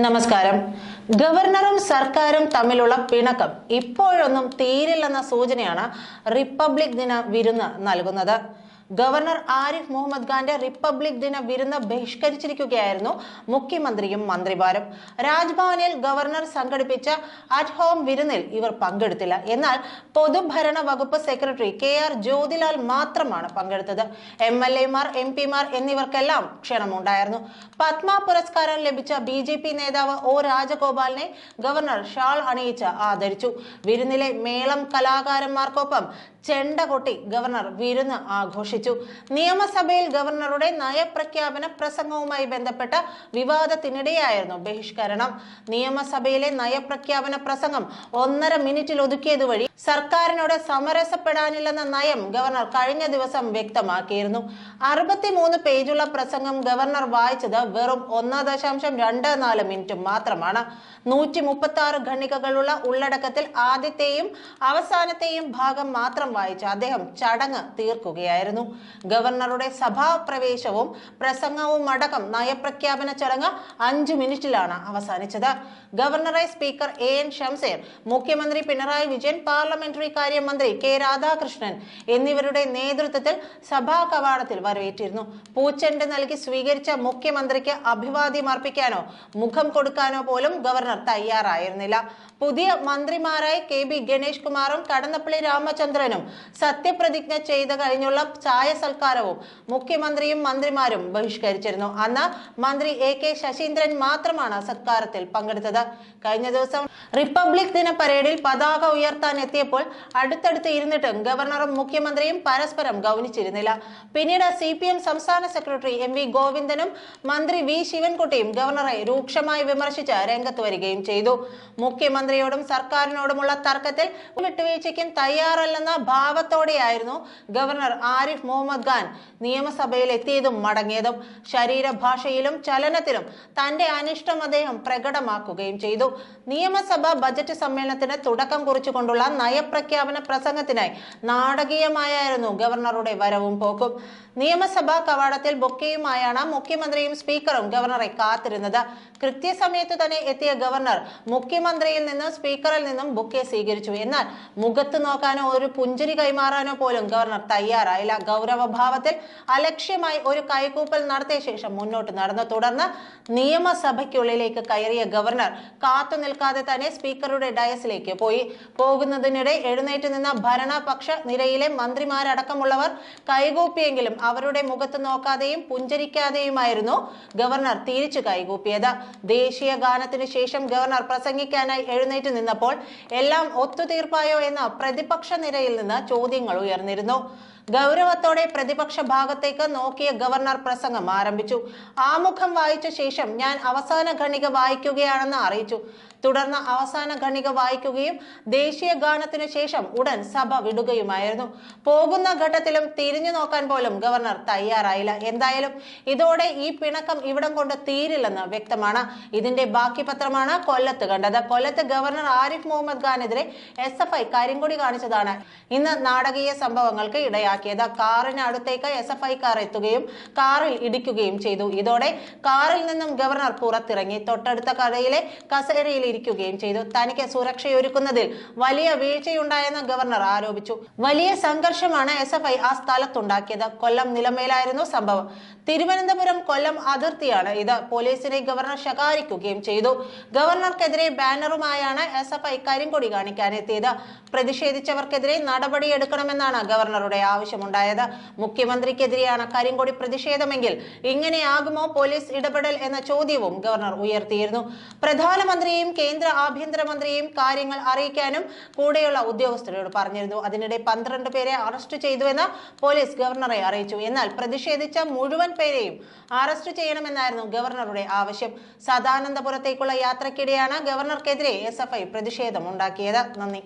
നമസ്കാരം. ഗവർണറും സർക്കാരും തമ്മിലുള്ള പിണക്കം ഇപ്പോഴൊന്നും തീരില്ലെന്ന സൂചനയാണ് റിപ്പബ്ലിക് ദിന വിരുന്ന് നൽകുന്നത്. ഗവർണർ ആരിഫ് മുഹമ്മദ് ഖാന്റെ റിപ്പബ്ലിക് ദിന വിരുന്ന് ബഹിഷ്കരിച്ചിരിക്കുകയായിരുന്നു മുഖ്യമന്ത്രിയും മന്ത്രിമാരും. രാജ്ഭവനിൽ ഗവർണർ സംഘടിപ്പിച്ച അറ്റ് ഹോം വിരുന്നിൽ ഇവർ പങ്കെടുത്തില്ല. എന്നാൽ പൊതുഭരണ വകുപ്പ് സെക്രട്ടറി കെ ആർ ജ്യോതിലാൽ മാത്രമാണ് പങ്കെടുത്തത്. എം എൽ എമാർ എം പിമാർ എന്നിവർക്കെല്ലാം ക്ഷണമുണ്ടായിരുന്നു. പത്മ പുരസ്കാരം ലഭിച്ച ബി ജെ പി നേതാവ് ഒ രാജഗോപാലിനെ ഗവർണർ ഷാൾ അണിയിച്ച് ആദരിച്ചു. വിരുന്നിലെ മേളം കലാകാരന്മാർക്കൊപ്പം ചെണ്ട കൊട്ടി ഗവർണർ വിരുന്ന് ആഘോഷിച്ചു. നിയമസഭയിൽ ഗവർണറുടെ നയപ്രഖ്യാപന പ്രസംഗവുമായി ബന്ധപ്പെട്ട വിവാദത്തിനിടെയായിരുന്നു ബഹിഷ്കരണം. നിയമസഭയിലെ നയപ്രഖ്യാപന പ്രസംഗം ഒന്നര മിനിറ്റിൽ ഒതുക്കിയത് വഴി സർക്കാരിനോട് സമരസപ്പെടാനില്ലെന്ന നയം ഗവർണർ കഴിഞ്ഞ ദിവസം വ്യക്തമാക്കിയിരുന്നു. അറുപത്തിമൂന്ന് പേജുള്ള പ്രസംഗം ഗവർണർ വായിച്ചത് വെറും ഒന്ന് ദശാംശം രണ്ട് നാല് മിനിറ്റ് മാത്രമാണ്. നൂറ്റി മുപ്പത്തി ആറ് ഖണ്ഡികകളുള്ള ഉള്ളടക്കത്തിൽ ആദ്യത്തെയും അവസാനത്തെയും ഭാഗം മാത്രം വായിച്ച് അദ്ദേഹം ചടങ്ങ് തീർക്കുകയായിരുന്നു. ഗവർണറുടെ സഭാപ്രവേശവും പ്രസംഗവും അടക്കം നയപ്രഖ്യാപന ചടങ്ങ് അഞ്ചു മിനിറ്റിലാണ് അവസാനിച്ചത്. ഗവർണറെ സ്പീക്കർ എ എൻ ഷംസേർ മുഖ്യമന്ത്രി പിണറായി വിജയൻ പാർലമെന്ററി കാര്യമന്ത്രി കെ രാധാകൃഷ്ണൻ എന്നിവരുടെ നേതൃത്വത്തിൽ സഭാ കവാടത്തിൽ വരവേറ്റിരുന്നു. പൂച്ചെണ്ട് നൽകി സ്വീകരിച്ച മുഖ്യമന്ത്രിക്ക് അഭിവാദ്യം അർപ്പിക്കാനോ മുഖം കൊടുക്കാനോ പോലും ഗവർണർ തയ്യാറായിരുന്നില്ല. പുതിയ മന്ത്രിമാരായ കെ ബി ഗണേഷ് കുമാറും കടന്നപ്പള്ളി രാമചന്ദ്രനും സത്യപ്രതിജ്ഞ ചെയ്ത് കഴിഞ്ഞുള്ള ചായ സൽക്കാരവും മുഖ്യമന്ത്രിയും മന്ത്രിമാരും ബഹിഷ്കരിച്ചിരുന്നു. അന്ന് മന്ത്രി എ കെ ശശീന്ദ്രൻ മാത്രമാണ് സത്കാരത്തിൽ പങ്കെടുത്തത്. കഴിഞ്ഞ ദിവസം റിപ്പബ്ലിക് ദിന പരേഡിൽ പതാക ഉയർത്താൻ എത്തിയപ്പോൾ അടുത്തടുത്ത് ഇരുന്നിട്ടും ഗവർണറും മുഖ്യമന്ത്രിയും പരസ്പരം ഗൗനിച്ചിരുന്നില്ല. പിന്നീട് സി പി എം സംസ്ഥാന സെക്രട്ടറി എം വി ഗോവിന്ദനും മന്ത്രി വി ശിവൻകുട്ടിയും ഗവർണറെ രൂക്ഷമായി വിമർശിച്ച് രംഗത്ത് വരികയും ചെയ്തു. മുഖ്യമന്ത്രിയോടും സർക്കാരിനോടുമുള്ള തർക്കത്തിൽ വിട്ടുവീഴ്ചയ്ക്കും തയ്യാറല്ലെന്ന ഭാവത്തോടെയായിരുന്നു ഗവർണർ ആരിഫ് മുഹമ്മദ് ഖാൻ നിയമസഭയിൽ എത്തിയതും മടങ്ങിയതും. ശരീരഭാഷയിലും ചലനത്തിലും തന്റെ അനിഷ്ടം അദ്ദേഹം പ്രകടമാക്കുകയും ചെയ്തു. നിയമസഭ ബജറ്റ് സമ്മേളനത്തിന് തുടക്കം കുറിച്ചുകൊണ്ടുള്ള നയപ്രഖ്യാപന പ്രസംഗത്തിനായി നാടകീയമായായിരുന്നു ഗവർണറുടെ വരവും പോക്കും. നിയമസഭാ കവാടത്തിൽ ബൊക്കെയുമായാണ് മുഖ്യമന്ത്രിയും സ്പീക്കറും ഗവർണറെ കാത്തിരുന്നത്. കൃത്യസമയത്ത് തന്നെ എത്തിയ ഗവർണർ മുഖ്യമന്ത്രിയിൽ നിന്നും സ്പീക്കറിൽ നിന്നും ബുക്കെ സ്വീകരിച്ചു. എന്നാൽ മുഖത്ത് നോക്കാനോ ഒരു പുഞ്ചിരി കൈമാറാനോ പോലും ഗവർണർ തയ്യാറായില്ല. ഗൗരവഭാവത്തിൽ അലക്ഷ്യമായി ഒരു കൈകൂപ്പൽ നടത്തിയ ശേഷം മുന്നോട്ട് നടന്നു. തുടർന്ന് നിയമസഭയ്ക്കുള്ളിലേക്ക് കയറിയ ഗവർണർ കാത്തു നിൽക്കാതെ തന്നെ സ്പീക്കറുടെ ഡയസിലേക്ക് പോയി. പോകുന്നതിനിടെ എഴുന്നേറ്റ് നിന്ന ഭരണപക്ഷ നിരയിലെ മന്ത്രിമാരടക്കമുള്ളവർ കൈകൂപ്പിയെങ്കിലും അവരുടെ മുഖത്ത് നോക്കാതെയും പുഞ്ചരിക്കാതെയുമായിരുന്നു ഗവർണർ തിരിച്ചു കൈകൂപ്പിയത്. ദേശീയ ഗാനത്തിന് ശേഷം ഗവർണർ പ്രസംഗിക്കാനായി എഴുന്നേറ്റ് നിന്നപ്പോൾ എല്ലാം ഒത്തുതീർപ്പായോ എന്ന പ്രതിപക്ഷ നിരയിൽ നിന്ന് ചോദ്യങ്ങൾ ഉയർന്നിരുന്നു. ഗൗരവത്തോടെ പ്രതിപക്ഷ ഭാഗത്തേക്ക് നോക്കിയ ഗവർണർ പ്രസംഗം ആരംഭിച്ചു. ആമുഖം വായിച്ച ശേഷം ഞാൻ അവസാന ഖണിക വായിക്കുകയാണെന്ന് അറിയിച്ചു. തുടർന്ന് അവസാന ഖണിക വായിക്കുകയും ദേശീയ ഗാനത്തിനു ശേഷം ഉടൻ സഭ വിടുകയുമായിരുന്നു. പോകുന്ന ഘട്ടത്തിലും തിരിഞ്ഞു നോക്കാൻ പോലും ഗവർണർ തയ്യാറായില്ല. എന്തായാലും ഇതോടെ ഈ പിണക്കം ഇവിടം കൊണ്ട് തീരില്ലെന്ന് വ്യക്തമാണ്. ഇതിന്റെ ബാക്കി പത്രമാണ് കൊല്ലത്ത് കണ്ടത്. കൊല്ലത്ത് ഗവർണർ ആരിഫ് മുഹമ്മദ് ഖാനെതിരെ എസ് എഫ് ഐ കരിങ്കൊടി കാണിച്ചതാണ്. ഇന്ന് നാടകീയ സംഭവങ്ങൾക്ക് ഇടയാക്കിയത് കാറിന് അടുത്തേക്ക് എസ് എഫ് ഐ കാർ എത്തുകയും കാറിൽ ഇടിക്കുകയും ചെയ്തു. ഇതോടെ കാറിൽ നിന്നും ഗവർണർ പുറത്തിറങ്ങി. തൊട്ടടുത്ത കടയിലെ കസേരയിൽ ഇരിക്കുകയും ചെയ്തു. തനിക്ക് സുരക്ഷയൊരുക്കുന്നതിൽ വലിയ വീഴ്ചയുണ്ടായെന്ന് ഗവർണർ ആരോപിച്ചു. വലിയ സംഘർഷമാണ് എസ് എഫ് ഐ ആ സ്ഥലത്തുണ്ടാക്കിയത്. കൊല്ലം നിലമേലായിരുന്നു സംഭവം. തിരുവനന്തപുരം കൊല്ലം അതിർത്തിയാണ് ഇത്. പോലീസിനെ ഗവർണർ ശകാരിക്കുകയും ചെയ്തു. ഗവർണർക്കെതിരെ ബാനറുമായാണ് എസ് എഫ് ഐ കരിങ്കൊടി കാണിക്കാനെത്തിയത്. പ്രതിഷേധിച്ചവർക്കെതിരെ നടപടിയെടുക്കണമെന്നാണ് ഗവർണറുടെ ആവശ്യമുണ്ടായത്. മുഖ്യമന്ത്രിക്കെതിരെയാണ് കരിങ്കൊടി പ്രതിഷേധമെങ്കിൽ ഇങ്ങനെയാകുമോ പോലീസ് ഇടപെടൽ എന്ന ചോദ്യവും ഗവർണർ ഉയർത്തിയിരുന്നു. പ്രധാനമന്ത്രിയും കേന്ദ്ര ആഭ്യന്തരമന്ത്രിയെയും കാര്യങ്ങൾ അറിയിക്കാനും കൂടെയുള്ള ഉദ്യോഗസ്ഥരോട് പറഞ്ഞിരുന്നു. അതിനിടെ പന്ത്രണ്ട് പേരെ അറസ്റ്റ് ചെയ്തുവെന്ന് പോലീസ് ഗവർണറെ അറിയിച്ചു. എന്നാൽ പ്രതിഷേധിച്ച മുഴുവൻ പേരെയും അറസ്റ്റ് ചെയ്യണമെന്നായിരുന്നു ഗവർണറുടെ ആവശ്യം. സദാനന്ദപുരത്തേക്കുള്ള യാത്രക്കിടെയാണ് ഗവർണർക്കെതിരെ എസ് എഫ് ഐ പ്രതിഷേധമുണ്ടാക്കിയത്. നന്ദി.